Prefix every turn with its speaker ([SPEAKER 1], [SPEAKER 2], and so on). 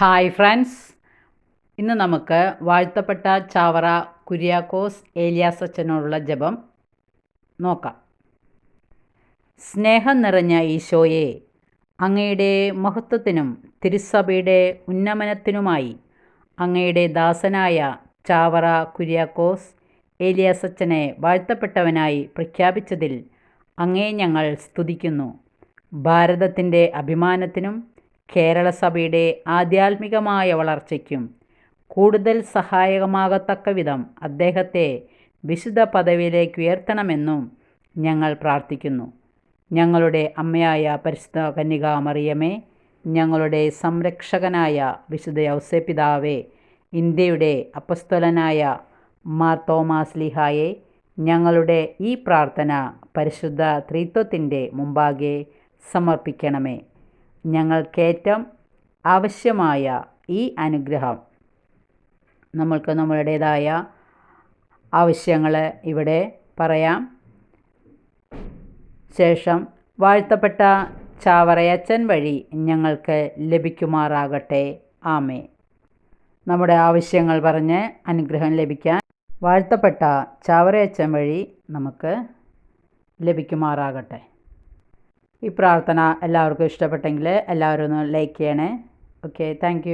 [SPEAKER 1] Hi friends ഇന്ന് നമുക്ക് വാഴ്ത്തപ്പെട്ട ചാവറ കുര്യാക്കോസ് ഏലിയാസ് അച്ഛനോടുള്ള ജപം നോക്കാം. സ്നേഹം നിറഞ്ഞ ഈശോയെ അങ്ങയുടെ മഹത്വത്തിനും തിരുസഭയുടെ ഉന്നമനത്തിനുമായി അങ്ങയുടെ ദാസനായ ചാവറ കുര്യാക്കോസ് ഏലിയാസ് അച്ഛനെ വാഴ്ത്തപ്പെട്ടവനായി പ്രഖ്യാപിച്ചതിൽ അങ്ങേ ഞങ്ങൾ സ്തുതിക്കുന്നു. ഭാരതത്തിന്റെ അഭിമാനത്തിനും കേരള സഭയുടെ ആധ്യാത്മികമായ വളർച്ചയ്ക്കും കൂടുതൽ സഹായകമാകത്തക്ക വിധം അദ്ദേഹത്തെ വിശുദ്ധ പദവിയിലേക്ക് ഉയർത്തണമെന്നും ഞങ്ങൾ പ്രാർത്ഥിക്കുന്നു. ഞങ്ങളുടെ അമ്മയായ പരിശുദ്ധ കന്യക മറിയമേ ഞങ്ങളുടെ സംരക്ഷകനായ വിശുദ്ധ ഔസേപിതാവേ ഇന്ത്യയുടെ അപ്പസ്തലനായ മാർ തോമാസ് ലിഹായെ ഞങ്ങളുടെ ഈ പ്രാർത്ഥന പരിശുദ്ധ ത്രിത്വത്തിന്റെ മുമ്പാകെ സമർപ്പിക്കണമേ. ഞങ്ങൾക്കേറ്റം ആവശ്യമായ ഈ അനുഗ്രഹം. നമ്മൾക്ക് നമ്മളുടേതായ ആവശ്യങ്ങൾ ഇവിടെ പറയാം. ശേഷം വാഴ്ത്തപ്പെട്ട ചാവറയച്ചൻ വഴി ഞങ്ങൾക്ക് ലഭിക്കുമാറാകട്ടെ. ആമേ നമ്മുടെ ആവശ്യങ്ങൾ പറഞ്ഞ് അനുഗ്രഹം ലഭിക്കാൻ വാഴ്ത്തപ്പെട്ട ചാവറയച്ചൻ വഴി നമുക്ക് ലഭിക്കുമാറാകട്ടെ. ഈ പ്രാർത്ഥന എല്ലാവർക്കും ഇഷ്ടപ്പെട്ടെങ്കിൽ എല്ലാവരും ഒന്ന് ലൈക്ക് ചെയ്യണേ. Okay thank